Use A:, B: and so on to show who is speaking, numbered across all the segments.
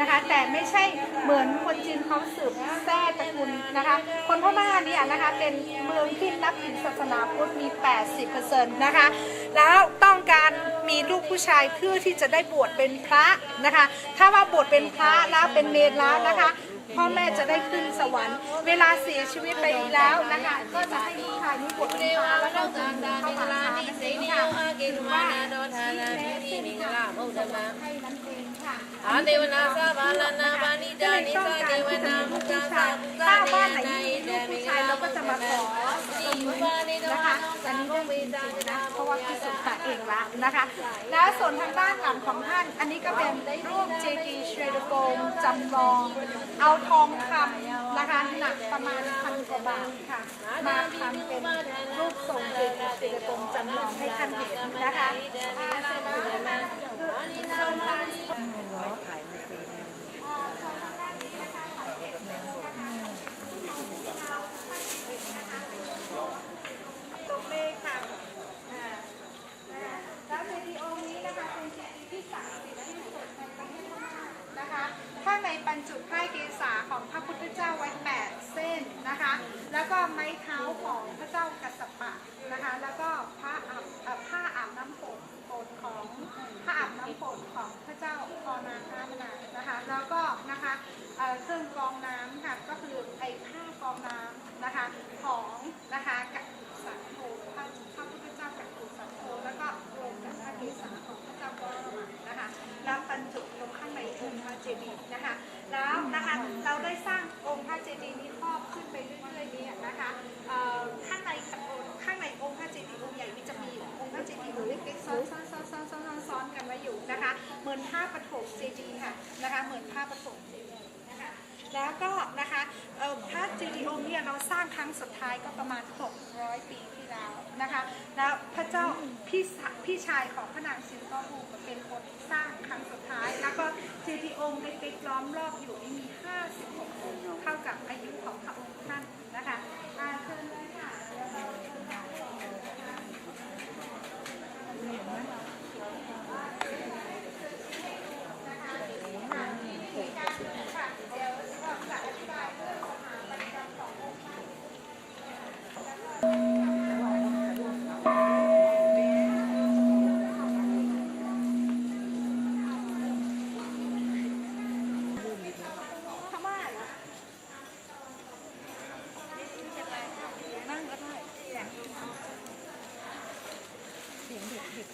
A: นะคะแต่ไม่ใช่เหมือนคนจีนเขาสืบแท้ตระกูลนะคะ คนพม่าเนี่ยนะคะเป็นเมืองที่นับถือศาสนาพุทธมี 80%นะคะ แล้วต้องการมีลูกผู้ชายเพื่อที่จะได้บวชเป็นพระนะคะ ถ้าว่าบวชเป็นพระแล้วเป็นเนรแล้วนะคะ พ่อแม่จะได้ขึ้นสวรรค์ เวลาเสียชีวิตไปแล้วนะคะก็จะให้ลูกชายนี้บวชเป็นพระแล้วก็จะมีเข้ามาหานั่นเองค่ะหรือว่าชี้แนะเส้นทางให้นั่นเองค่ะ
B: อาเดวนาสาบาลานาบานิจานิสาเดวนามุตตาสาบุ
A: ถ้า
B: ตา
A: บ้านไหน
B: เน
A: มี
B: เด
A: ลูก
B: มิ
A: ผู้
B: กา
A: ชายเราก็จะมาขอ
B: สี
A: ตรง นี้
B: นะ
A: คะอันนี้
B: โก
A: เรื่อง
B: เว
A: จริ
B: ง
A: ๆนะเพราะว่าพิสุทธิ์เองละนะคะแล้วส่วนทางด้านหลังของท่าน อันนี้ก็เป็นรูปเจดีย์เชรโกงจำลอง เอาทองคำนะคะหนักประมาณพันกว่าบาทค่ะมาทำเป็นรูปทรงเจดีย์เชรโกงจำลองให้ท่านเห็นนะคะอ่าเสร็จแล้วนะคะคือโซนด้าน ตรงเลขค่ะอ่าแล้วเจดีย์องค์นี้นะคะเป็นเจดีย์ที่ศักดิ์สิทธิ์ที่สุดในประเทศพม่านะคะข้างในบรรจุไพ่เกศาของพระพุทธเจ้าไว้ 8 เส้นนะคะ แล้วก็ไม้เท้าของพระเจ้ากัสสปะนะคะ แล้วก็พระอาบเอ่อผ้าอาบน้ำฝนฝนของผ้าอาบน้ำฝนของพระเจ้าพอนาคามนานะคะ แล้วก็นะคะเอ่อเครื่องกรอง ก็คือไอ้ผ้ากองน้ำนะคะของนะคะกับสังโฆพระพระพุทธเจ้ากักุสังโฆแล้วก็รวมกับพระเกศาของพระเจ้าบรมนะคะแล้วบรรจุลงข้างในองค์พระเจดีย์นะคะ แล้วนะคะเราได้สร้างองค์พระเจดีย์นี้ครอบขึ้นไปเรื่อยๆนี้นะคะข้างในข้างในองค์พระเจดีย์องค์ใหญ่นี้จะมีองค์พระเจดีย์เล็กๆซ้อนซ้อนซ้อนซ้อนซ้อนซ้อนซ้อนกันไว้อยู่นะคะ เหมือนผ้าปฐมเจดีย์ค่ะนะคะเหมือนผ้าปฐม เนี่ยเราสร้างครั้งสุดท้ายก็ประมาณ 600 ปีที่แล้วนะคะ แล้วพระเจ้าพี่พี่ชายของพระนางซินก็ฮูเป็นคนสร้างครั้งสุดท้าย แล้วก็เจดีย์องค์เล็กๆล้อมรอบอยู่นี่มี 56 องค์เท่ากับอายุของพระองค์ท่านนะคะ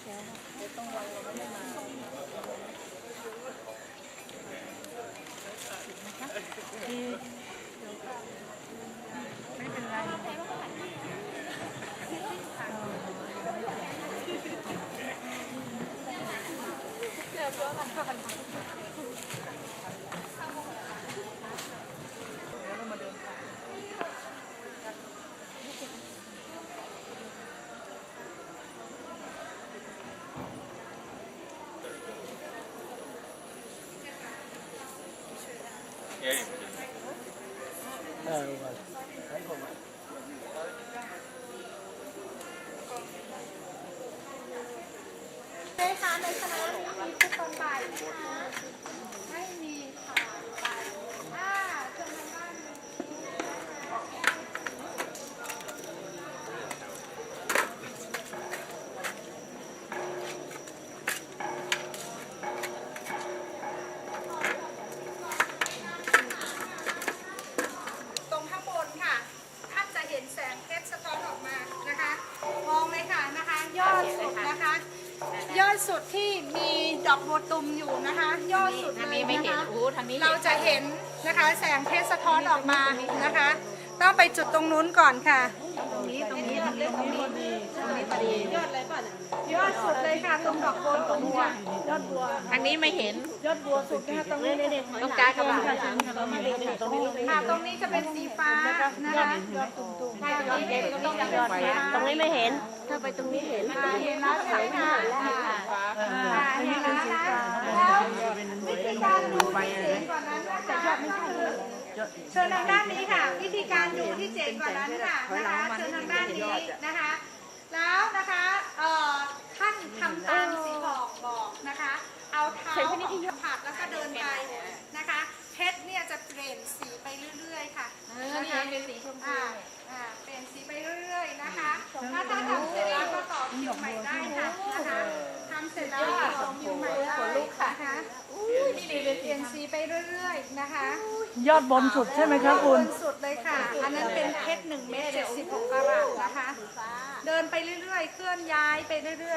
A: สียงเด็กๆแล้วเดี๋ยวต้องรอเราไม่มาไม่เป็นไรในคะ ในคณะมีทุกคนบ่ายนะคะไม่มีค่ะบ่ายอ่าเชิญทางบ้านเลยตรงข้างบนค่ะ ท่านจะเห็นแสงเพชรสะท้อนออกมานะคะ มองเลยค่ะนะคะ ยอดสุดนะคะ ยอด สุดที่มีดอกบัวตุมอยู่นะคะ ยอดสุดเลยนะคะ
B: ทางนี้
A: เราจะเห็นนะคะ แสงเพชรสะท้อนออกมานะคะ ต้องไปจุดตรงนู้นก่อนค่ะ
B: ตรงนี้ตรงนี้ตรงนี้ตรงนี้ตรงนี้พอดียอดอะไรป่ะ
A: ยอด สุดเลยค่ะตรงดอกบัวตุมค่ะยอดบัว
B: ทางนี้ไม่เห็น
A: ยอดบัวสุดนะคะตรงนี้
B: ต้องการกระบะ
A: ตรงนี้ค่ะตรงนี้จะเป็นสีฟ้านะคะยอดตุ่มๆค่ะตรงนี้ตรงนี้จะเป็นสีฟ้า
B: ตรงนี้ไม่เห็น ถ้าไปตรงนี้เห็น
A: ค่ะเห็นแล้วใช่ไหมคะค่ะเห็นแล้วนะแล้ววิธีการดูที่เจ๋งกว่านั้นนะคะไม่ใช่เชิญทางด้านนี้ค่ะ วิธีการดูที่เจ๋งกว่านั้นค่ะนะคะเชิญทางด้านนี้นะคะ แล้วนะคะเอ่อท่านทำตามสีบอกบอกนะคะ เอาเท้าของสัมผัสแล้วก็เดินไปนะคะเพชรเนี่ยจะเปลี่ยนสีไปเรื่อยๆ ค่ะ
B: เออนี่เป็นสีชมพู
A: อ่าอ่าเปลี่ยนสีไปเรื่อยๆนะคะ ถ้าถ้าทำเสร็จแล้วก็ต่อคิวใหม่ได้ค่ะนะคะทำเสร็จแล้วก็ต่อคิวใหม่ได้นะคะเปลี่ยนสีไป เรื่อยๆนะคะ
C: ยอดบนสุดใช่ไหมครับคุณ
A: บนสุดเลยค่ะ อันนั้นเป็นเพชรหนึ่งเม็ดเจ็ดสิบหกกะรัตนะคะ เดินไปเรื่อยๆ เคลื่อนย้ายไปเรื่อยๆ